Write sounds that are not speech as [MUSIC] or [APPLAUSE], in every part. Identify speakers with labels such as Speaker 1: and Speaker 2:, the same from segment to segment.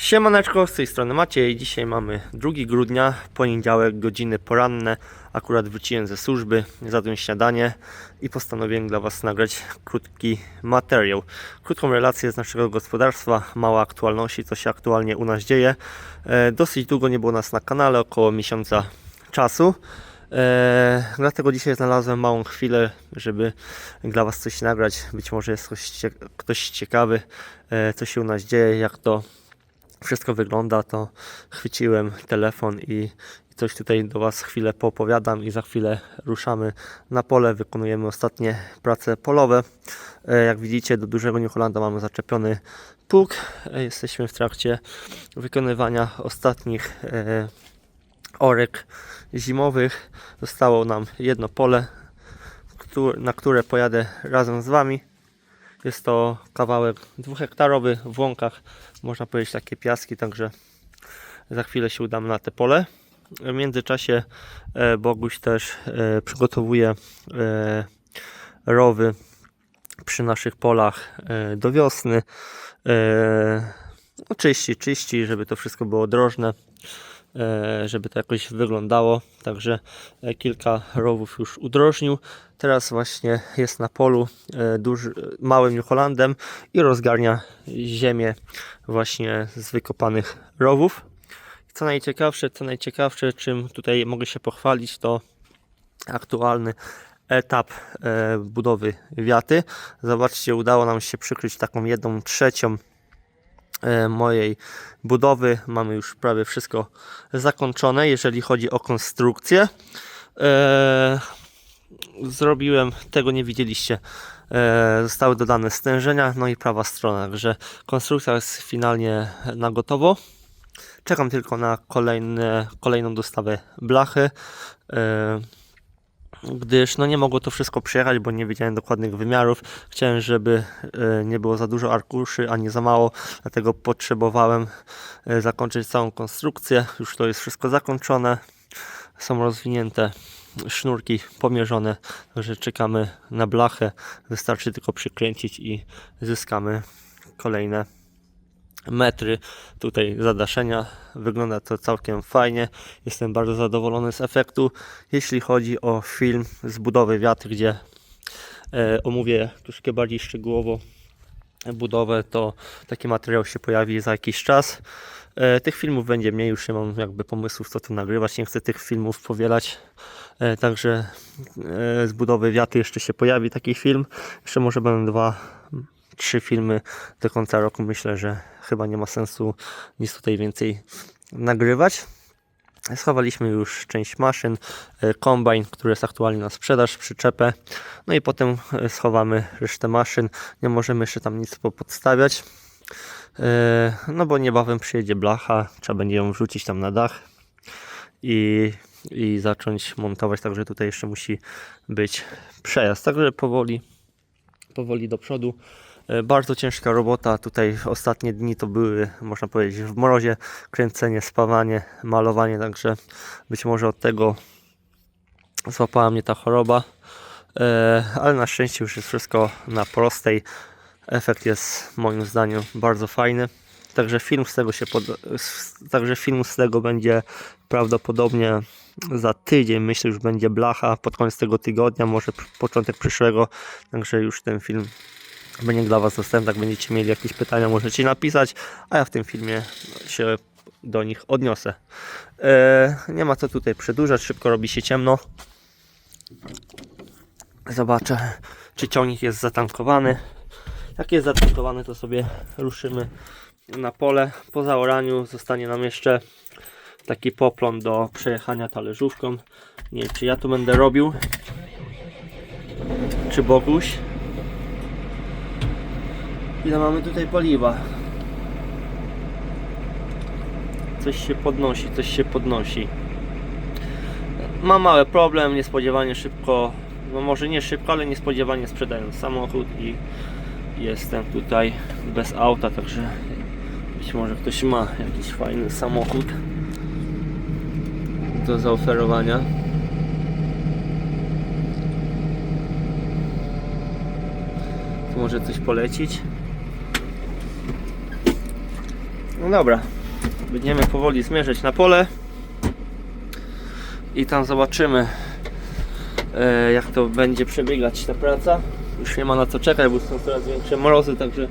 Speaker 1: Siemaneczko, z tej strony Maciej. Dzisiaj mamy 2 grudnia, poniedziałek, godziny poranne. Akurat wróciłem ze służby, zjadłem śniadanie i postanowiłem dla Was nagrać krótki materiał. Krótką relację z naszego gospodarstwa, mała aktualności, co się aktualnie u nas dzieje. E, dosyć długo nie było nas na kanale, około miesiąca czasu. E, dlatego dzisiaj znalazłem małą chwilę, żeby dla Was coś nagrać. Być może jest ktoś ciekawy, e, co się u nas dzieje, jak to wszystko wygląda, to chwyciłem telefon i, coś tutaj do Was chwilę poopowiadam i za chwilę ruszamy na pole, wykonujemy ostatnie prace polowe. E, Jak widzicie, do dużego New mamy zaczepiony pług. E, Jesteśmy w trakcie wykonywania ostatnich e, orek zimowych. Zostało nam jedno pole, na które pojadę razem z Wami. Jest to kawałek dwuhektarowy w łąkach, można powiedzieć takie piaski, także za chwilę się udam na te pole. W międzyczasie e, Boguś też e, przygotowuje e, rowy przy naszych polach do wiosny. No, czyści, czyści, żeby to wszystko było drożne, żeby to jakoś wyglądało. Także e, kilka rowów już udrożnił. Teraz właśnie jest na polu e, duży, małym New Hollandem i rozgarnia ziemię właśnie z wykopanych rowów. Co najciekawsze, co najciekawsze, czym tutaj mogę się pochwalić, to aktualny etap e, budowy wiaty. Zobaczcie, udało nam się przykryć taką jedną trzecią e, mojej budowy. Mamy już prawie wszystko zakończone, jeżeli chodzi o konstrukcję. E, zrobiłem, tego nie widzieliście. E, zostały dodane stężenia, no i prawa strona, także konstrukcja jest finalnie na gotowo. Czekam tylko na kolejne, kolejną dostawę blachy. Gdyż no nie mogło to wszystko przyjechać, bo nie wiedziałem dokładnych wymiarów. Chciałem, żeby e, nie było za dużo arkuszy, ani za mało, dlatego potrzebowałem e, zakończyć całą konstrukcję. Już to jest wszystko zakończone. Są rozwinięte sznurki pomierzone, także czekamy na blachę. Wystarczy tylko przykręcić i zyskamy kolejne metry tutaj zadaszenia. Wygląda to całkiem fajnie. Jestem bardzo zadowolony z efektu. Jeśli chodzi o film z budowy wiatr, gdzie e, omówię troszkę bardziej szczegółowo budowę, to taki materiał się pojawi za jakiś czas. E, tych filmów będzie mniej, już nie mam jakby pomysłów co tu nagrywać, nie chcę tych filmów powielać. E, także e, z budowy wiaty jeszcze się pojawi taki film. Jeszcze może będą dwa, trzy filmy do końca roku. Myślę, że chyba nie ma sensu nic tutaj więcej nagrywać. Schowaliśmy już część maszyn, e, kombajn, który jest aktualnie na sprzedaż, przyczepę. No i potem e, schowamy resztę maszyn. Nie możemy jeszcze tam nic podstawiać. E, No bo niebawem przyjedzie blacha, trzeba będzie ją wrzucić tam na dach i, i zacząć montować, także tutaj jeszcze musi być przejazd. Także powoli, powoli do przodu. E, Bardzo ciężka robota. Tutaj ostatnie dni to były, można powiedzieć, w mrozie. Kręcenie, spawanie, malowanie, także być może od tego złapała mnie ta choroba. E, Ale na szczęście już jest wszystko na prostej. Efekt jest moim zdaniem bardzo fajny. Także film z tego się pod... Także film z tego będzie prawdopodobnie za tydzień. Myślę, już będzie blacha pod koniec tego tygodnia, może początek przyszłego. Także już ten film będzie dla Was dostępny. Jak będziecie mieli jakieś pytania, możecie napisać, a ja w tym filmie się do nich odniosę. E, nie ma co tutaj przedłużać, szybko robi się ciemno. Zobaczę, czy ciągnik jest zatankowany. Jak jest zatankowany, to sobie ruszymy na pole. Po zaoraniu zostanie nam jeszcze taki poplon do przejechania talerzówką. Nie wiem, czy ja to będę robił, czy Boguś. Ile mamy tutaj paliwa? Coś się podnosi, coś się podnosi. Mam mały problem, niespodziewanie szybko, no może nie szybko, ale niespodziewanie sprzedałem samochód i jestem tutaj bez auta, także być może ktoś ma jakiś fajny samochód do zaoferowania. Może coś polecić. No dobra, będziemy powoli zmierzać na pole i tam zobaczymy e, jak to będzie przebiegać ta praca. Już nie ma na co czekać, bo są coraz większe mrozy, także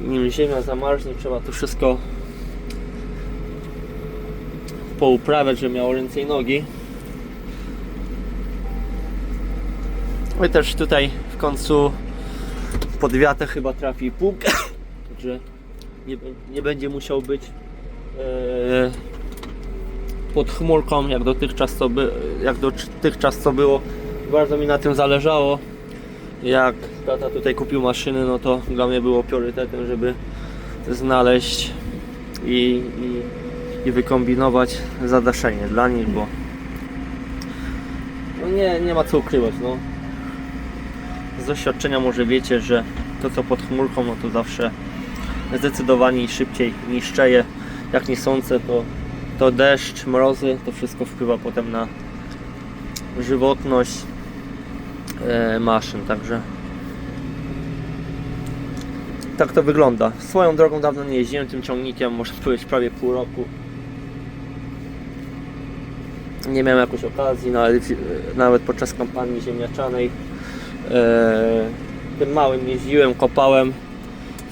Speaker 1: nim ziemia zamarznie, trzeba to wszystko pouprawiać, żeby miało ręce i nogi. No i też tutaj w końcu pod wiatę chyba trafi pług, [COUGHS] także nie, nie będzie musiał być e, pod chmurką jak dotychczas to by, jak dotychczas to było. Bardzo mi na tym zależało. Jak tata tutaj kupił maszyny, no to dla mnie było priorytetem, żeby znaleźć i, i, i wykombinować zadaszenie dla nich, bo no nie, nie ma co ukrywać. No. Z doświadczenia może wiecie, że to co pod chmurką, no to zawsze zdecydowanie szybciej niszczeje. Jak nie sądzę, to, to deszcz, mrozy, to wszystko wpływa potem na żywotność e, maszyn, także tak to wygląda. Swoją drogą dawno nie jeździłem tym ciągnikiem, można powiedzieć prawie pół roku. Nie miałem jakoś okazji, nawet, nawet podczas kampanii ziemniaczanej. E, tym małym jeździłem, kopałem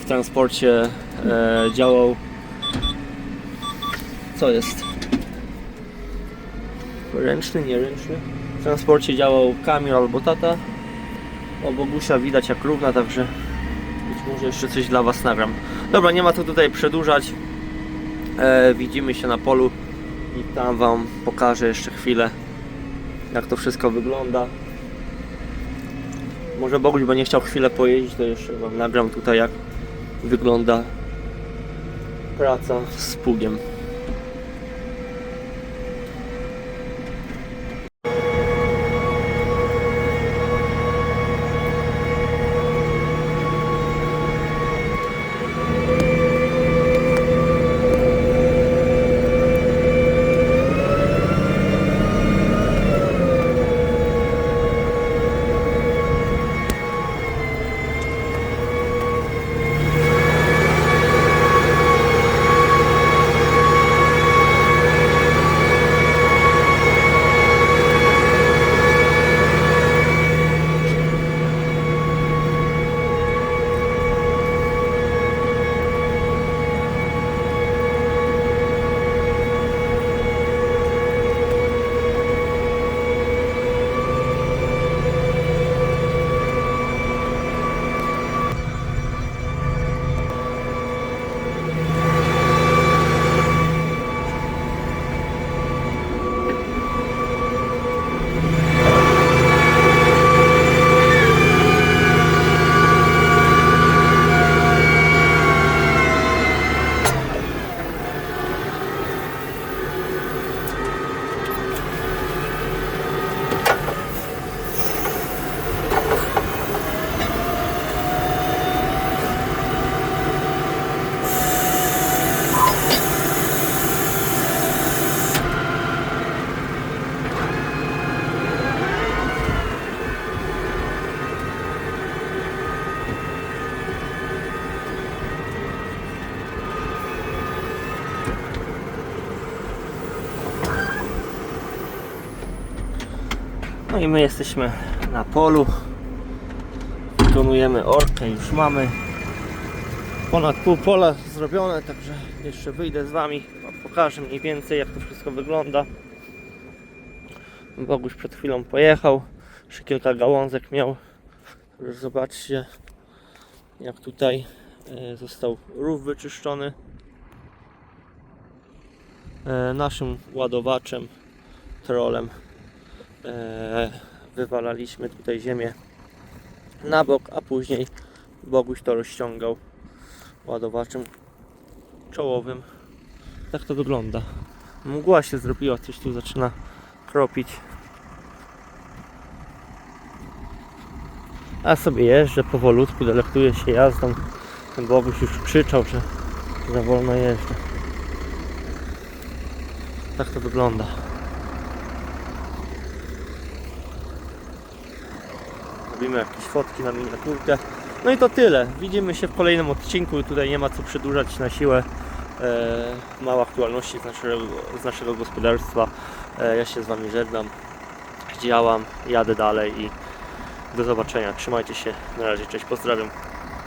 Speaker 1: w transporcie, e, działał. Co jest? Ręczny, nieręczny? W transporcie działał Kamil albo tata. O Bogusia widać jak równa, także być może jeszcze coś dla Was nagram. Dobra, nie ma co tutaj przedłużać. E, widzimy się na polu i tam Wam pokażę jeszcze chwilę jak to wszystko wygląda. Może Boguś będzie chciał chwilę pojeździć, to jeszcze Wam nagram tutaj jak wygląda praca z pługiem. No i my jesteśmy na polu. Wykonujemy orkę, już mamy ponad pół pola zrobione, także jeszcze wyjdę z Wami, wam pokażę mniej więcej jak to wszystko wygląda. Boguś przed chwilą pojechał, jeszcze kilka gałązek miał. Zobaczcie jak tutaj e, został rów wyczyszczony. E, Naszym ładowaczem, trolem wywalaliśmy tutaj ziemię na bok, a później Boguś to rozciągał ładowaczem czołowym. Tak to wygląda. Mgła się zrobiła, coś tu zaczyna kropić. A sobie jeżdżę powolutku, delektuję się jazdą. Ten Boguś już krzyczał, że za wolno jeżdżę. Tak to wygląda. Robimy jakieś fotki na miniaturkę. No i to tyle. Widzimy się w kolejnym odcinku. Tutaj nie ma co przedłużać na siłę. E, mało aktualności z naszego, z naszego gospodarstwa. E, ja się z Wami żegnam. Działam, jadę dalej i do zobaczenia. Trzymajcie się. Na razie, cześć, pozdrawiam.